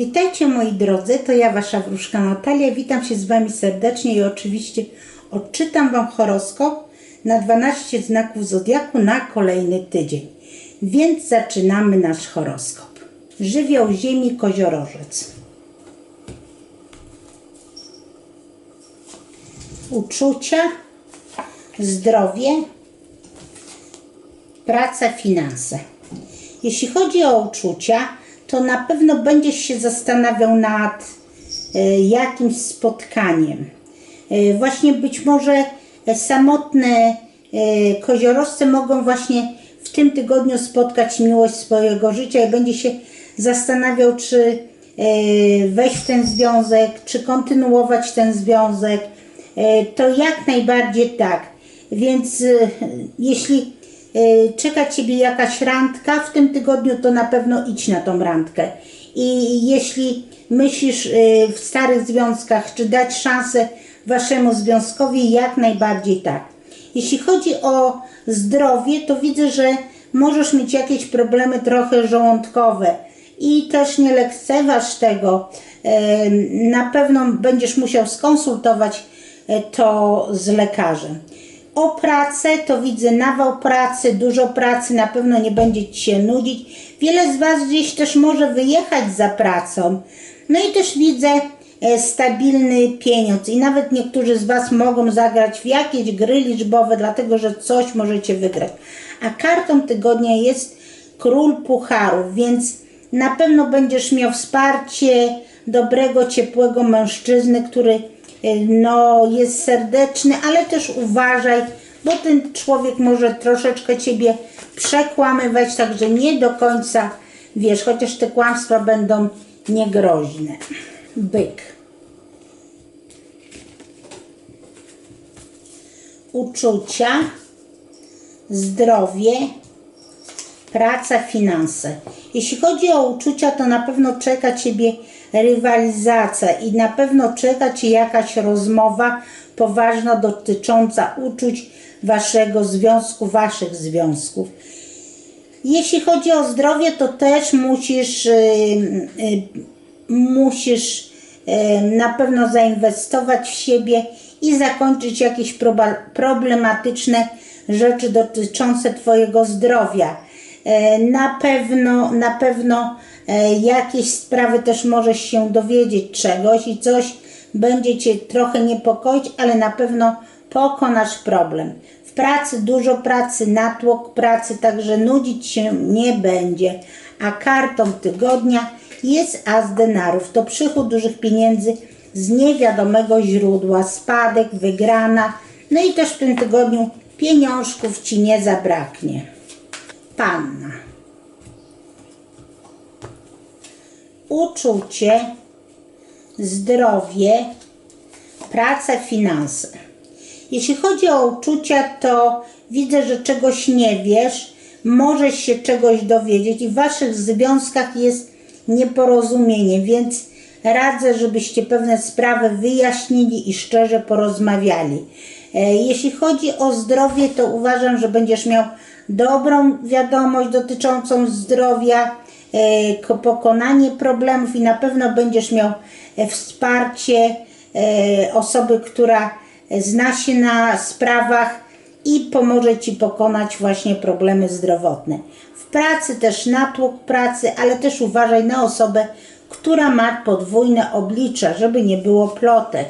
Witajcie moi drodzy, to ja Wasza wróżka Natalia. Witam się z Wami serdecznie i oczywiście odczytam Wam horoskop na 12 znaków Zodiaku na kolejny tydzień. Więc zaczynamy nasz horoskop. Żywioł Ziemi Koziorożec. Uczucia, zdrowie, praca, finanse. Jeśli chodzi o uczucia, to na pewno będziesz się zastanawiał nad e, jakimś spotkaniem. E, Właśnie być może e, samotne koziorożce mogą właśnie w tym tygodniu spotkać miłość swojego życia i będzie się zastanawiał, czy wejść w ten związek, czy kontynuować ten związek. To jak najbardziej tak. Więc jeśli czeka Ciebie jakaś randka w tym tygodniu, to na pewno idź na tą randkę. I jeśli myślisz e, w starych związkach, czy dać szansę Waszemu związkowi, jak najbardziej tak. Jeśli chodzi o zdrowie, to widzę, że możesz mieć jakieś problemy trochę żołądkowe i też nie lekceważ tego. E, Na pewno będziesz musiał skonsultować e, to z lekarzem. O pracę to widzę nawał pracy, dużo pracy, na pewno nie będzie Ci się nudzić. Wiele z Was gdzieś też może wyjechać za pracą. No i też widzę e, stabilny pieniądz i nawet niektórzy z Was mogą zagrać w jakieś gry liczbowe, dlatego że coś możecie wygrać. A kartą tygodnia jest król pucharów, więc na pewno będziesz miał wsparcie dobrego, ciepłego mężczyzny, który no, jest serdeczny, ale też uważaj, bo ten człowiek może troszeczkę ciebie przekłamywać, także nie do końca wiesz, chociaż te kłamstwa będą niegroźne. Byk. Uczucia, zdrowie, praca, finanse. Jeśli chodzi o uczucia, to na pewno czeka Ciebie rywalizacja i na pewno czeka Cię jakaś rozmowa poważna dotycząca uczuć Waszego związku, Waszych związków. Jeśli chodzi o zdrowie, to też musisz, y, y, musisz y, na pewno zainwestować w siebie i zakończyć jakieś problematyczne rzeczy dotyczące Twojego zdrowia. E, Na pewno, na pewno e, jakieś sprawy też możesz się dowiedzieć czegoś i coś będzie Cię trochę niepokoić, ale na pewno pokonasz problem. W pracy dużo pracy, natłok pracy, także nudzić się nie będzie. A kartą tygodnia jest as denarów. To przychód dużych pieniędzy z niewiadomego źródła, spadek, wygrana. No i też w tym tygodniu pieniążków Ci nie zabraknie. Panna. Uczucie, zdrowie, praca, finanse. Jeśli chodzi o uczucia, to widzę, że czegoś nie wiesz, możesz się czegoś dowiedzieć i w waszych związkach jest nieporozumienie, więc radzę, żebyście pewne sprawy wyjaśnili i szczerze porozmawiali. E, Jeśli chodzi o zdrowie, to uważam, że będziesz miał dobrą wiadomość dotyczącą zdrowia, e, ko- pokonanie problemów i na pewno będziesz miał e, wsparcie osoby, która zna się na sprawach i pomoże Ci pokonać właśnie problemy zdrowotne. W pracy też natłok pracy, ale też uważaj na osobę, która ma podwójne oblicza, żeby nie było plotek.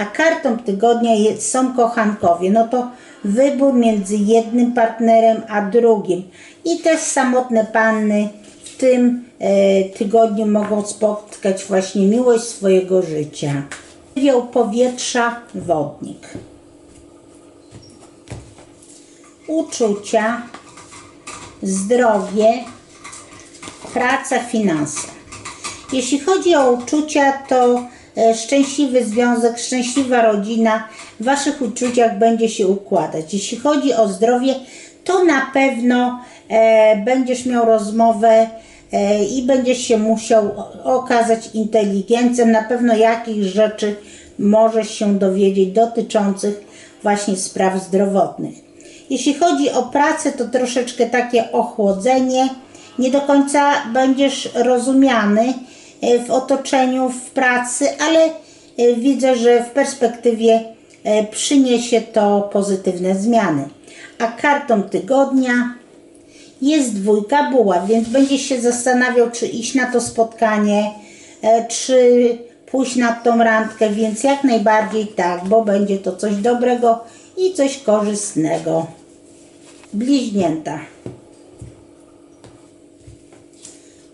A kartą tygodnia jest, są kochankowie. No to wybór między jednym partnerem a drugim. I też samotne panny w tym e, tygodniu mogą spotkać właśnie miłość swojego życia. Żywioł powietrza, wodnik. Uczucia, zdrowie, praca, finanse. Jeśli chodzi o uczucia, to szczęśliwy związek, szczęśliwa rodzina w Waszych uczuciach będzie się układać. Jeśli chodzi o zdrowie, to na pewno e, będziesz miał rozmowę e, i będziesz się musiał okazać inteligencją. Na pewno jakichś rzeczy możesz się dowiedzieć dotyczących właśnie spraw zdrowotnych. Jeśli chodzi o pracę, to troszeczkę takie ochłodzenie. Nie do końca będziesz rozumiany e, w otoczeniu, w pracy, ale e, widzę, że w perspektywie e, przyniesie to pozytywne zmiany. A kartą tygodnia jest dwójka buław, więc będziesz się zastanawiał, czy iść na to spotkanie, e, czy pójść na tą randkę, więc jak najbardziej tak, bo będzie to coś dobrego i coś korzystnego. Bliźnięta.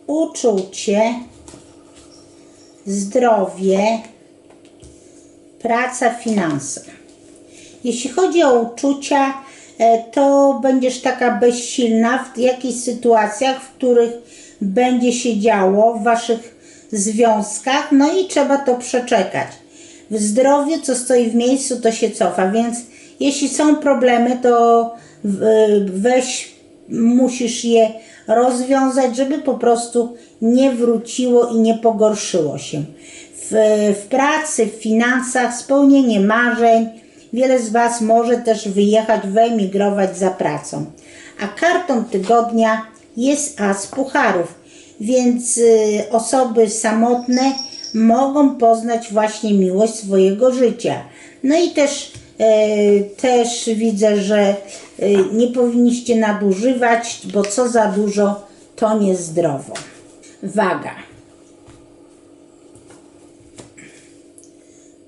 Uczucie, zdrowie, praca, finanse. Jeśli chodzi o uczucia, e, to będziesz taka bezsilna w jakichś sytuacjach, w których będzie się działo w waszych związkach, no i trzeba to przeczekać. W zdrowiu, co stoi w miejscu, to się cofa, więc jeśli są problemy, to w- weź, musisz je rozwiązać, żeby po prostu nie wróciło i nie pogorszyło się. W, w pracy, w finansach, spełnienie marzeń, Wiele z Was może też wyjechać, wyemigrować za pracą. A kartą tygodnia jest As Pucharów, więc y, osoby samotne mogą poznać właśnie miłość swojego życia. No i też, też widzę, że e, nie powinniście nadużywać, bo co za dużo, to niezdrowo. Waga.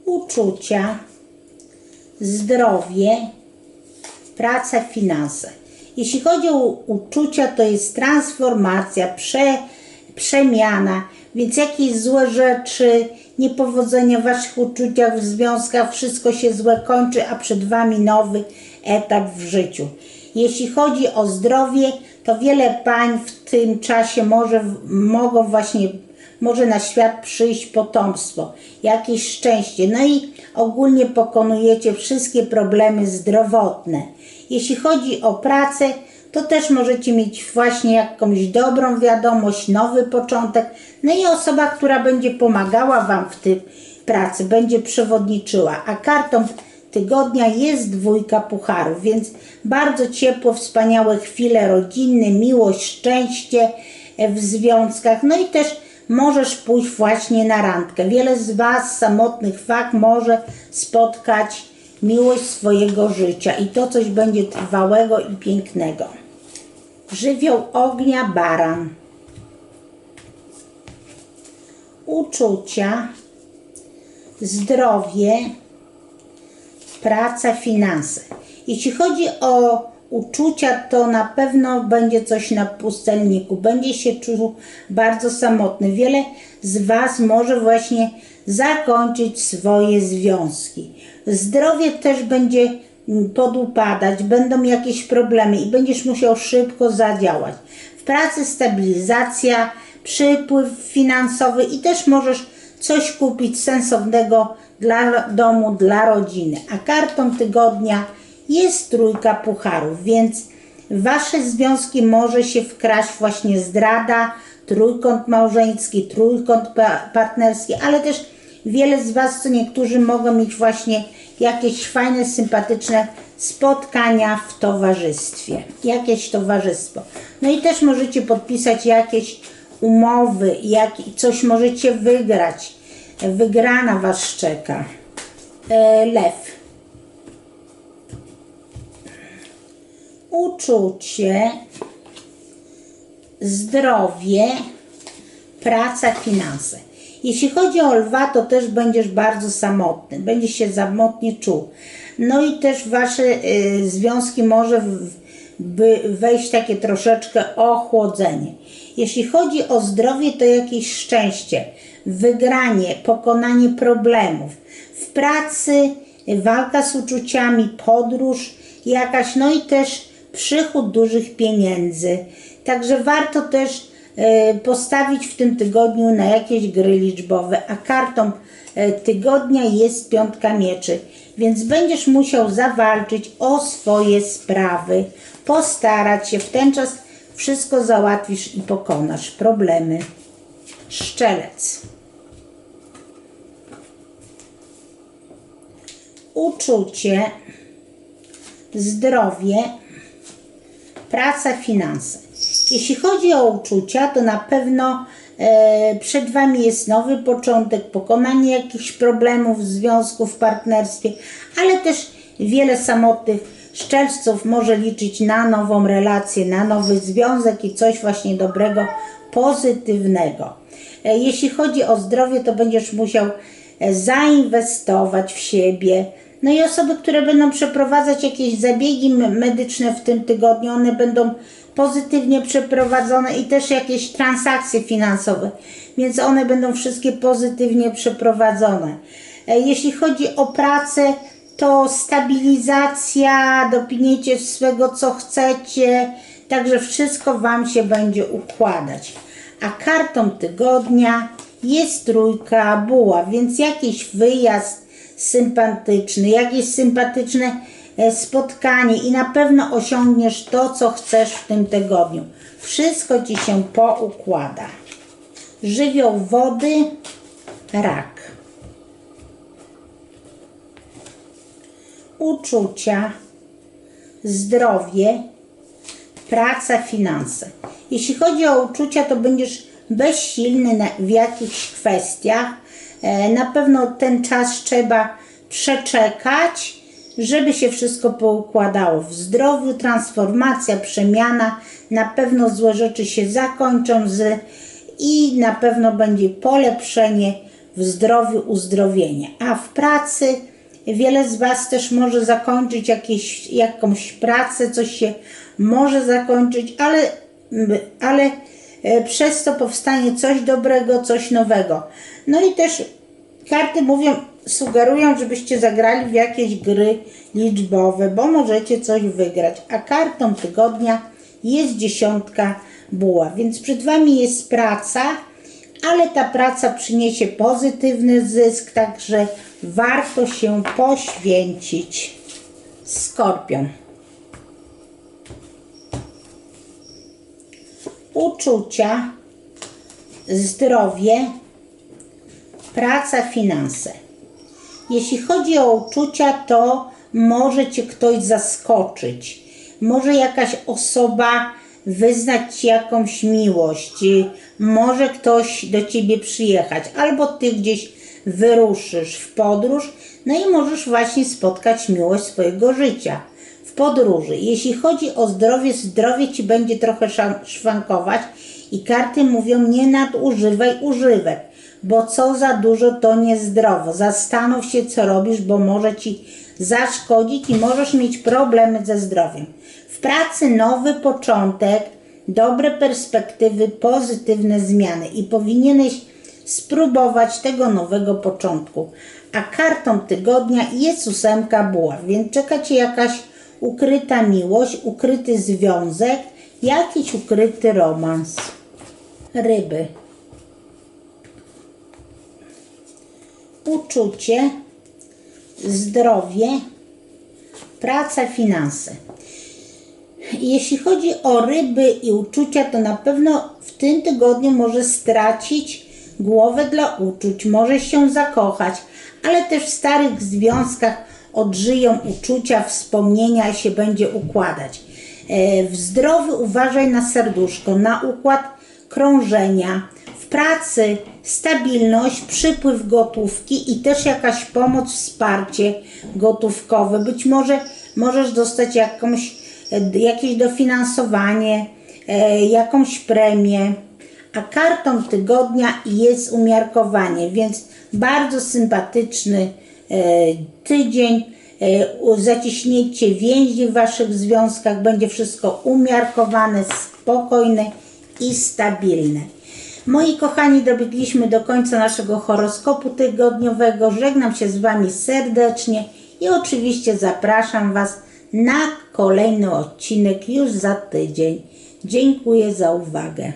Uczucia zdrowie, praca, finanse. Jeśli chodzi o uczucia, to jest transformacja, prze, przemiana, więc jakieś złe rzeczy, niepowodzenia w Waszych uczuciach, w związkach, wszystko się złe kończy, a przed Wami nowy etap w życiu. Jeśli chodzi o zdrowie, to wiele pań w tym czasie może, mogą właśnie może na świat przyjść potomstwo, jakieś szczęście. No i ogólnie pokonujecie wszystkie problemy zdrowotne. Jeśli chodzi o pracę, to też możecie mieć właśnie jakąś dobrą wiadomość, nowy początek. No i osoba, która będzie pomagała Wam w tej pracy, będzie przewodniczyła. A kartą tygodnia jest dwójka pucharów, więc bardzo ciepło, wspaniałe chwile rodzinne, miłość, szczęście w związkach. No i też możesz pójść właśnie na randkę. Wiele z Was, samotnych fak, może spotkać miłość swojego życia i to coś będzie trwałego i pięknego. Żywioł ognia baran. Uczucia, zdrowie, praca, finanse. Jeśli chodzi o uczucia, to na pewno będzie coś na pustelniku. Będzie się czuł bardzo samotny. Wiele z Was może właśnie zakończyć swoje związki. Zdrowie też będzie mm, podupadać, będą jakieś problemy i będziesz musiał szybko zadziałać. W pracy stabilizacja, przypływ finansowy i też możesz coś kupić sensownego dla domu, dla rodziny. A kartą tygodnia jest trójka pucharów, więc w wasze związki może się wkraść właśnie zdrada, trójkąt małżeński, trójkąt pa- partnerski, ale też wiele z was, co niektórzy mogą mieć właśnie jakieś fajne, sympatyczne spotkania w towarzystwie, jakieś towarzystwo. No i też możecie podpisać jakieś umowy, jak, coś możecie wygrać. Wygrana was czeka. E, lew. uczucie, zdrowie, praca, finanse. Jeśli chodzi o lwa, to też będziesz bardzo samotny, będziesz się samotnie czuł. No i też wasze y, związki może w, by wejść takie troszeczkę ochłodzenie. Jeśli chodzi o zdrowie, to jakieś szczęście, wygranie, pokonanie problemów. W pracy walka z uczuciami, podróż jakaś, no i też przychód dużych pieniędzy. Także warto też postawić w tym tygodniu na jakieś gry liczbowe, a kartą e, tygodnia jest piątka mieczy, więc będziesz musiał zawalczyć o swoje sprawy, postarać się, w ten czas wszystko załatwisz i pokonasz problemy. Szczelec. Uczucie, zdrowie, praca, finanse. Jeśli chodzi o uczucia, to na pewno E, Przed Wami jest nowy początek, pokonanie jakichś problemów w związku, w partnerstwie, ale też wiele samotnych szczelców może liczyć na nową relację, na nowy związek i coś właśnie dobrego, pozytywnego. E, Jeśli chodzi o zdrowie, to będziesz musiał e, zainwestować w siebie. No i osoby, które będą przeprowadzać jakieś zabiegi medyczne w tym tygodniu, one będą pozytywnie przeprowadzone i też jakieś transakcje finansowe, więc one będą wszystkie pozytywnie przeprowadzone. E, Jeśli chodzi o pracę, to stabilizacja, dopiniecie swego co chcecie, także wszystko Wam się będzie układać. A kartą tygodnia jest trójka buła, więc jakiś wyjazd sympatyczny, jakieś sympatyczne e, spotkanie i na pewno osiągniesz to, co chcesz w tym tygodniu. Wszystko Ci się poukłada. Żywioł wody, rak. Uczucia, zdrowie, praca, finanse. Jeśli chodzi o uczucia, to będziesz bezsilny w jakichś kwestiach. E, na pewno ten czas trzeba przeczekać, żeby się wszystko poukładało. W zdrowiu transformacja, przemiana, na pewno złe rzeczy się zakończą z, i na pewno będzie polepszenie w zdrowiu, uzdrowienie. A w pracy Wiele z Was też może zakończyć jakieś, jakąś pracę, coś się może zakończyć, ale, ale przez to powstanie coś dobrego, coś nowego. No i też karty mówią, sugerują, żebyście zagrali w jakieś gry liczbowe, bo możecie coś wygrać. A kartą tygodnia jest dziesiątka buła, więc przed Wami jest praca, ale ta praca przyniesie pozytywny zysk, także warto się poświęcić. Skorpion. Uczucia, zdrowie, praca, finanse. Jeśli chodzi o uczucia, to może Cię ktoś zaskoczyć. Może jakaś osoba wyznać Ci jakąś miłość. Może ktoś do Ciebie przyjechać, albo Ty gdzieś wyruszysz w podróż, no i możesz właśnie spotkać miłość swojego życia podróży. Jeśli chodzi o zdrowie, zdrowie Ci będzie trochę szwankować i karty mówią nie nadużywaj używek, bo co za dużo to niezdrowo. Zastanów się co robisz, bo może Ci zaszkodzić i możesz mieć problemy ze zdrowiem. W pracy nowy początek, dobre perspektywy, pozytywne zmiany i powinieneś spróbować tego nowego początku. A kartą tygodnia jest ósemka buław, więc czeka Cię jakaś ukryta miłość, ukryty związek, jakiś ukryty romans. Ryby. Uczucie, zdrowie, praca, finanse. Jeśli chodzi o ryby i uczucia, to na pewno w tym tygodniu może stracić głowę dla uczuć, może się zakochać, ale też w starych związkach odżyją uczucia, wspomnienia i się będzie układać. E, W zdrowiu uważaj na serduszko, na układ krążenia. W pracy stabilność, przypływ gotówki i też jakaś pomoc, wsparcie gotówkowe. Być może możesz dostać jakąś, e, jakieś dofinansowanie, e, jakąś premię. A kartą tygodnia jest umiarkowanie, więc bardzo sympatyczny tydzień. E, zaciśnijcie więzi w waszych związkach, będzie wszystko umiarkowane, spokojne i stabilne. Moi kochani, dobiegliśmy do końca naszego horoskopu tygodniowego. Żegnam się z Wami serdecznie i oczywiście zapraszam Was na kolejny odcinek już za tydzień. Dziękuję za uwagę.